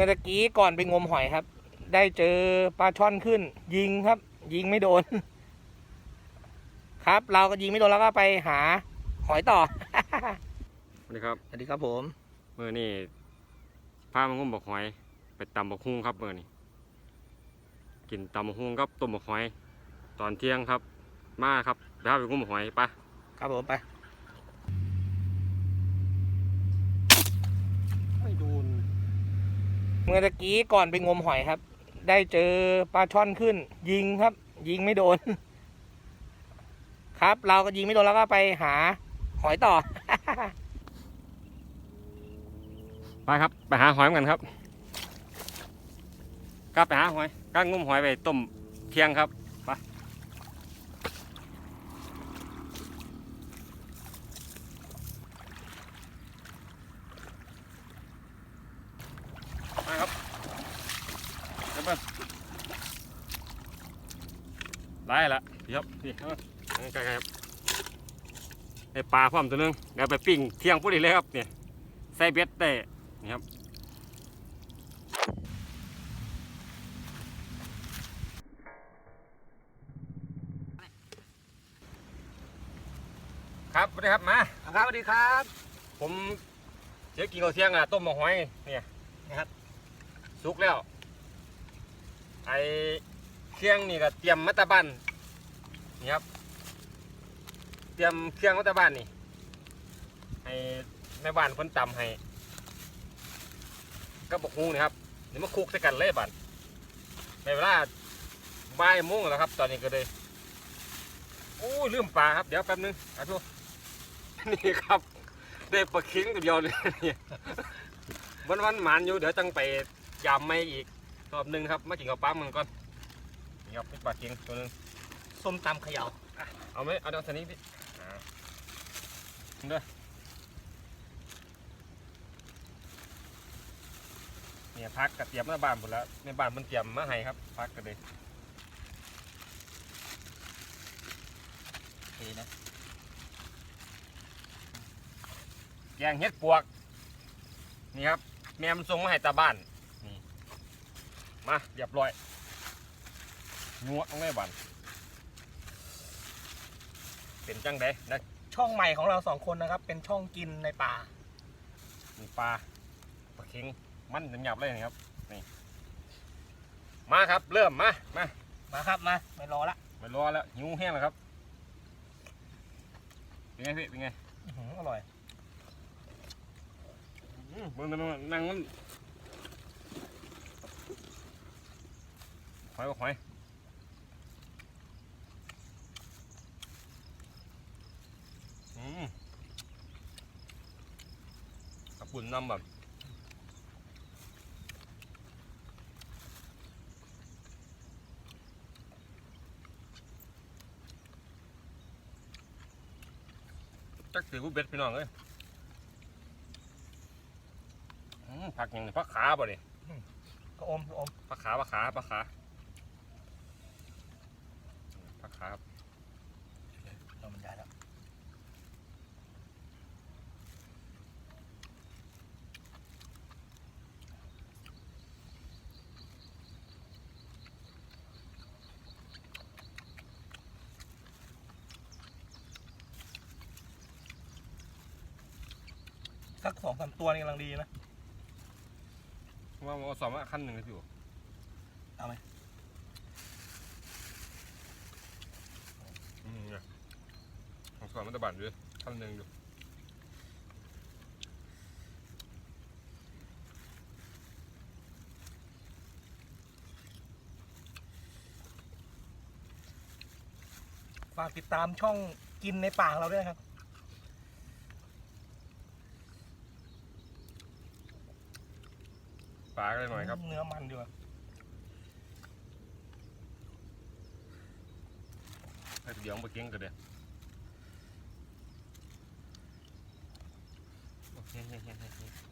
มื่อตะกี้ก่อนไปงมหอยครับ ได้เจอปลาช่อนขึ้น ยิงครับ ยิงไม่โดน ครับ เราก็ยิงไม่โดนแล้วก็ไปหาหอยต่อสวัสดีครับสวัสดีครับผมมื่อนี้พามางุ่มบักหอย ไปตำบักฮุ้งครับมื่อนี้กินตำบักฮุ้งกับต้มบักหอย ตอนเที่ยงครับ มาครับไปพาไปงุ่มบักหอยไปะครับผมไป ไม่ดูน เมื่อตะกี้ก่อนไปงมหอยครับ ได้เจอปลาช่อนขึ้น ยิงครับ ยิงไม่โดน ครับ เราก็ยิงไม่โดนแล้วก็ไปหาหอยต่อ ไปครับ ไปหาหอยกันครับกลับไปหาหอยก้างงมหอยไปต้มเที่ยงครับไปไปครับเดี๋ยวเพิ่นได้ละพี่ ครับนี่เอาใกล้ๆครับไอปลาพร้อมตัวหนึงเดี๋ยวไปปิ้งเที่ยงพูดอีกเลยครับเนี่ยใส่เบ็ดได้นี่ครับครับสวัสดีครับมาครับสวัสดีครับ ผมเสียกินข้าวเที่ยงอะต้มหมกหอยเนี่ยนะครับสุกแล้วไอเครื่องนี่ก็เตรียมมัตตาบัน นี่ครับ เตรียมเครื่องมัตตาบันนี่ ให้แม่บ้านเพิ่นตำให้ก็บอกฮูนี่ครับเดี๋ยวมาคุกใส่กันเลยบัดในเวลาบ่ายโมงแล้วครับ ตอนนี้ก็เลยโอ้ยลืมปลาครับ เดี๋ยวแป๊บนึงอาทุนี่ครับ ได้ปลาเค็งตัวเดียวเลยนี่ยวันวันหมานอยู่ เดี๋ยวจังไปยำไม่อีกรอบหนึงครับ มากินกับปลามันก่อนนี่ครับเป็นปลาเค็งตัวนึง ส้มตำเขย่าเอาไหมเอาดังสนี้พี่อ่าเด้อเนี่ยพักกับเตรียมมาบ้านหมดแล้วในบ้านมันเตรียมมาให้ครับ พักกันเลยดีนะแกงเฮ็ดปวก นี่ครับ แม่มันส่งมาให้ตาบ้านนี่มาเรียบร้อยนัวต้องได้บัน เป็นจังไดนะช่องใหม่ของเราสองคนนะครับ เป็นช่องกินในป่ามีปลาปลาเค็งมันหยาบๆเลยนี่ครับนี่มาครับเริ่มมามามาครับมาไม่รอละไม่รอแล้วหิวแห้งแล้วครับเป็นไงพี่เป็นไงอื้อหืออร่อยอืมเบิ่งนั่งนั่งมันหอยบ่หอยอืม กับปุ่นน้ำแบบจักถือผู้เบ็ดพี่น้องเอ้ยอืมผักอย่างนี้ผักขาบ่เนี่ยก็อมก็อมปลาขาปลาขาปลาขาปลาขาครับเรามันได้แล้ว สักสองสามตัวนี่กำลังดีนะว่าเอาสอบมาขั้นหนึ่งเลยพี่อยู่เอาไหม อืมเนี่ยเอาสอบมาตะบันด้วยขั้นหนึ่งอยู่ฝากติดตามช่องกินในป่าของเราด้วยครับ ปลาก็ได้หน่อยครับ เนื้อมันดีกว่าให้เดี๋ยวมาเก่งกันเดี๋ยวโอเคเฮ้ยเฮ้ย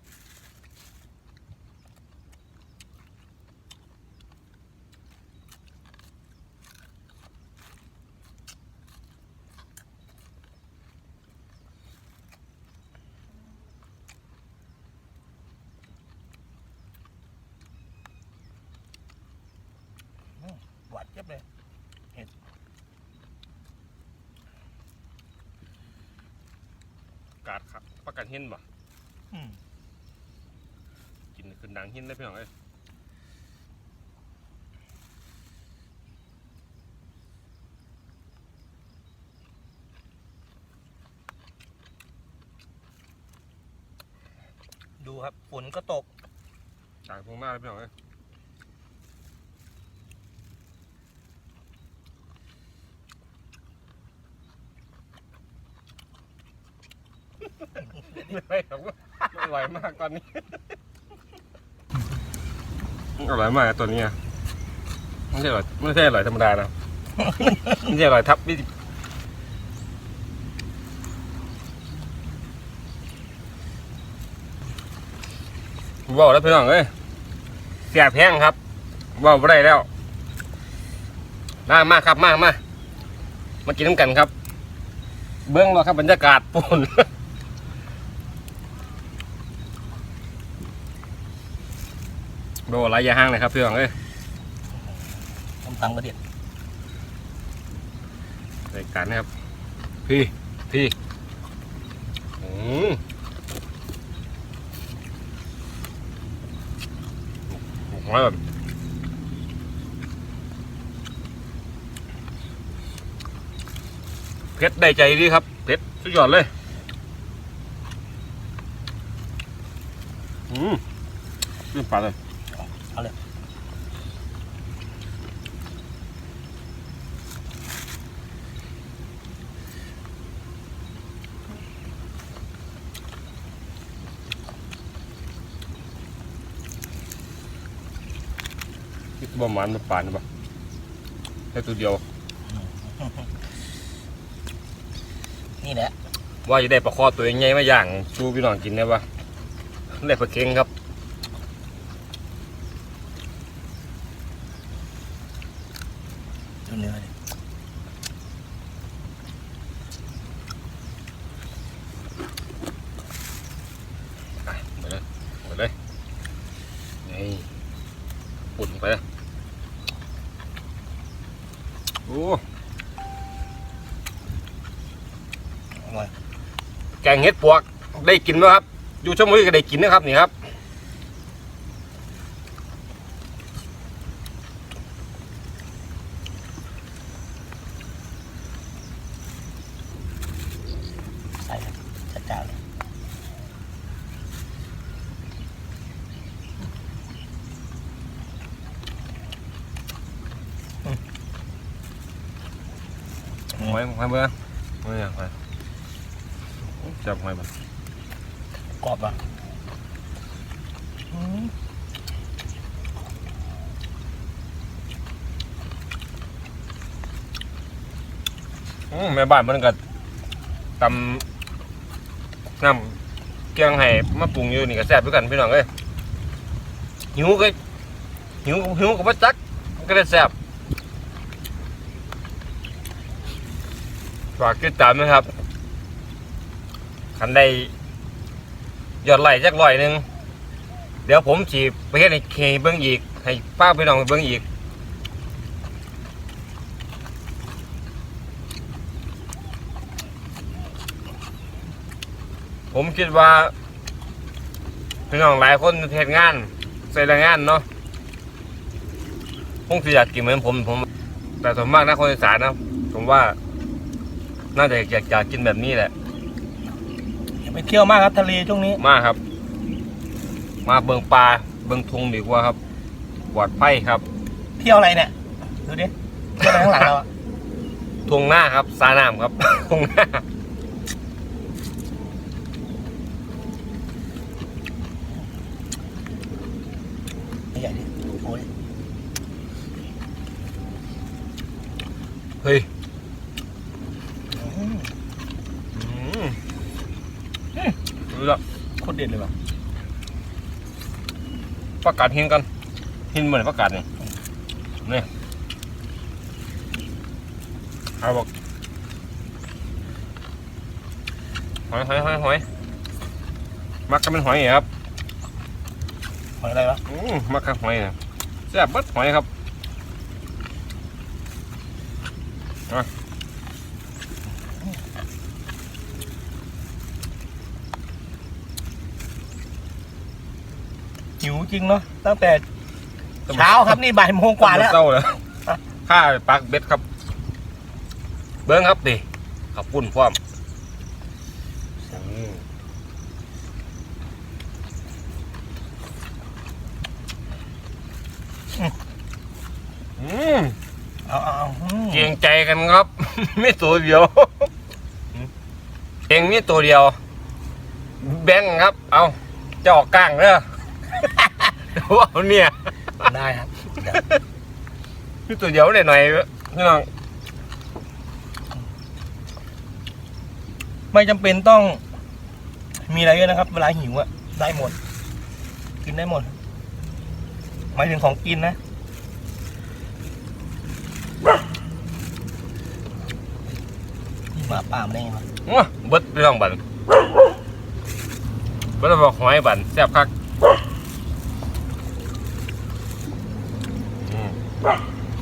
เฮ้ยเฮ้ยานหินบ่อืมกินขึ้นดังหินได้พี่น้องเอ้ยดูครับฝนก็ตกต่างตรงหน้าเลยพี่น้องเอ้ย ไม่ครับไม่ อร่อยมากตอนนี้ อร่อยมากตัวนี้ไม่ใช่อร่อยไม่ใช่อร่อยธรรมดานะไม่ใช่อร่อยทับนี่ว้าวแล้วพี่น้องเอ้ยเสียบแห้งครับว้าวไ่ได้แล้วมามาครับมามามากินน้ำกันครับ เบื้องเราครับบรรยากาศปุ่น โดนไรอยาห้างเลยครับพี่น้องเอ้ยต้มตำกระเดียดรายการนะครับ พี่ พี่อืมมาแบบเพชรได้ใจดีครับเพชรสุดยอดเลย อืมขึ้นปากเลย เอาเลยคิดว่ามันมันป่านหรือเปล่าแค่ตัวเดียว นี่แหละ ว่าจะได้ประคอตัวใหญ่มาย่างชูพี่น้องกินได้ปะได้ปลาเค็งครับ ดูเนื้อดิ หมดเลยหมดเลยนี่ปุ่นไปเลยโอ้ อร่อยแกงเห็ดปวกได้กินไหมครับ อยู่ช่วงมือก็ได้กินนะครับนี่ครับใส่ครับจัดจานเลยอืมหอยหอยเบื่อหอยอย่างหอย จับหอยมันกรอบอะอืมอืมแม่บ้านมันก็ตำน้ำเกียงให้มาปรุงอยู่นี่ก็แซ่บด้วยกันพี่น้องเอ้ยหิวก็หิวหิวกับว่าจักมันก็ได้แซ่บฝากติดตามนะครับ คันได้ยอดไหลจักร้อยหนึ่งเดี๋ยวผมจีไปเฮ็ดให้เคเบิ้งอีก ให้ป้าพี่น้องเบิ้งอีกผมคิดว่าพี่น้องหลายคนเทศงานใส่แรงงานเนาะคงสิอยากกินเหมือนผมผม แต่ส่วนมากนะคนอีสานนะผมว่า น่าจะอยากอยากกินแบบนี้แหละ ไปเที่ยวมากครับทะเลช่วงนี้ มากครับ มาเบิงปลาเบิงทุงดีกว่าครับปลอดภัยครับ เที่ยวอะไรเนี่ยดูดิเที่ยวอะไรข้างหลังเราอะทุงหน้าครับสาน้ำครับทุงหน้าใหญ่ดิโอ้ย เฮ้ย อืม อืมรู้แล้ว โคตร เด็ดเลยว่ะประกาศหินกันหินเหมือนประกาศนี่นี่เอาบอกหอยหอยหอยหอยมักกันเป็นหอยนี่ครับหอยอะไรวะอืมมักกับหอยนะแซ่บเบิดหอยครับ หิวจริงเนาะตั้งแต่เช้าครับนี่บ่ายโมงกว่าแล้วเศร้าแล้วข้าปักเบ็ดครับ เบิ้งครับดิขับปุ่นพร้อมอืมเอาเอาเอาอืมเกรงใจกันครับ ไม่ตัวเดียวเองมีตัวเดียว แบ่งครับ เอาจะออกก้างเด้อ ว่าเอาเนี่ยได้ครับเดี๋ยวมีตัวเดียวหน่อยหน่อยๆพี่น้องไม่จำเป็นต้อง มีอะไรเยอะนะครับ เวลาหิวอะได้หมด กินได้หมดหมายถึงของกินนะนี่หมาป่ามาได้ไงวะว้าเบิดพี่น้องบันเบิดบอกหอยบันแซ่บคัก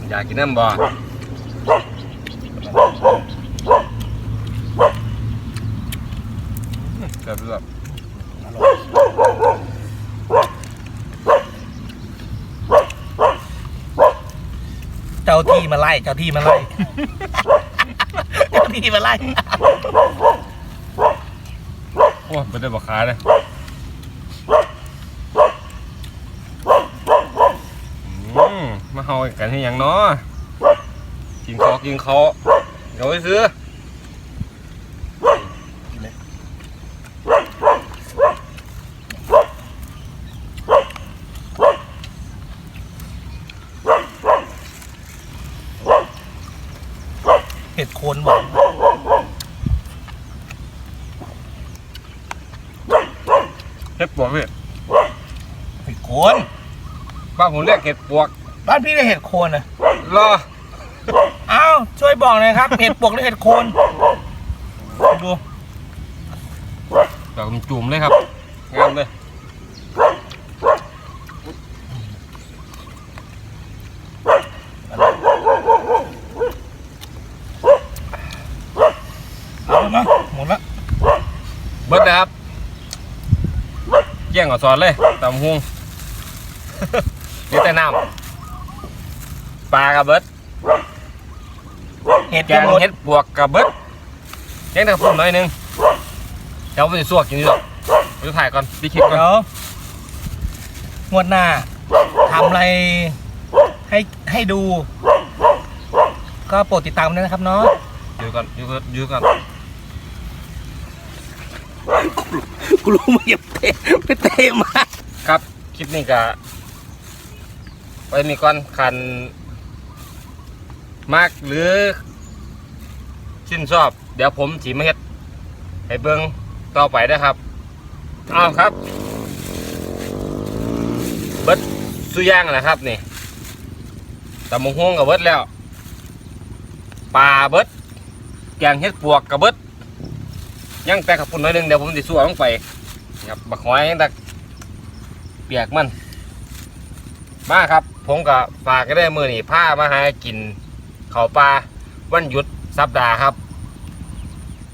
อยากกินน้ำบ่แซ่บแบบเจ้าที่มาไล่ เจ้าที่มาไล่ เจ้าที่มาไล่ โอ้ยไม่ได้บอกขาเลยอืมมา เฮากันที่ยังเนาะกินเขากินเขาเดี๋ยวไปซื้อเห็ดโคนหวานเห็ดปวกพี่เห็ดโคนบ้านผมเรียกเห็ดปวก บ้านพี่เรียกเห็ดโคนนะรอเอ้าช่วยบอกหน่อยครับ เห็ดปวกหรือเห็ดโคน ดูดอกจุ่มเลยครับงามเลยเอามาหมดละเบิดนะครับเกี่ยงกับซอนเลยตำฮุงนี่แต่น้ำ ปลากับเบิดเห็ดแกจะงหมดเห็ดปวกกับเบิดแกงแต่พุ่มหน่อยหนึงเดี๋ยวไปสวกกินดีกว่าไปถ่ายก่อนพี่คิดก่อนเดี๋ยวงวดหน้าทำอะไรให้ให้ดู ก็โปรดติดตามด้วยนะครับเนาะอยู่ก่อนอยู่ก่อนอยู่ก่อนกูรู้มึงอย่าเตะไปเตะมาครับคลิปนี้ก็ไปมีก่อนคัน มากหรือชื่นชอบ เดี๋ยวผมถีมาเฮ็ดให้เบิ้งต่อไปนะครับเอาครับ เบิดสุย่างนะครับนี่ตำมงฮวงกับเบิดแล้วปลาเบิดแกงเฮ็ดปวกกับเบิดยังแต่ขับปุ่นหน่อยหนึงเดี๋ยวผมจะสู้ลงไปครับบักหอยยังแต่เปียกมัน มาครับ ผมก็ฝากก็ได้มือนี่ผ้ามาหากิน เขาวปลาวันหยุดสัปดาห์ครับ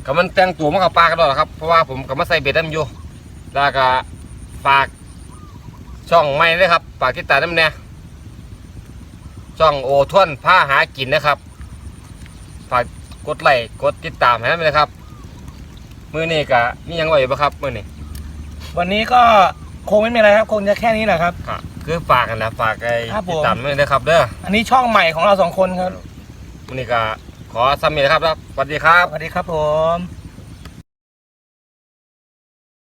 ก็มันแต่งตัวมาเขาวปลากันแล้วล่ะครับ เพราะว่าผมก็มาใส่เบ็ดน้ำอยู่แล้วก็ฝากช่องใหม่เลยครับฝากติดตามน้ำเนี่ยช่องโอทวนผ้าหากินนะครับฝากกดไลค์กดติดตามให้น้ำเลยครับมือนี้ก็มีหยังไหวบ่ครับมือนี้วันนี้ก็คงไม่มีอะไรครับ คงจะแค่นี้แหละครับค่ะคือฝากกันนะฝากไอ้ครับผม ติดตามด้วยนะครับเด้อ อันนี้ช่องใหม่ของเราสองคนครับ วันนี้ก็ขอซ้ำอีกนะครับครับสวัสดีครับ สวัสดีครับผม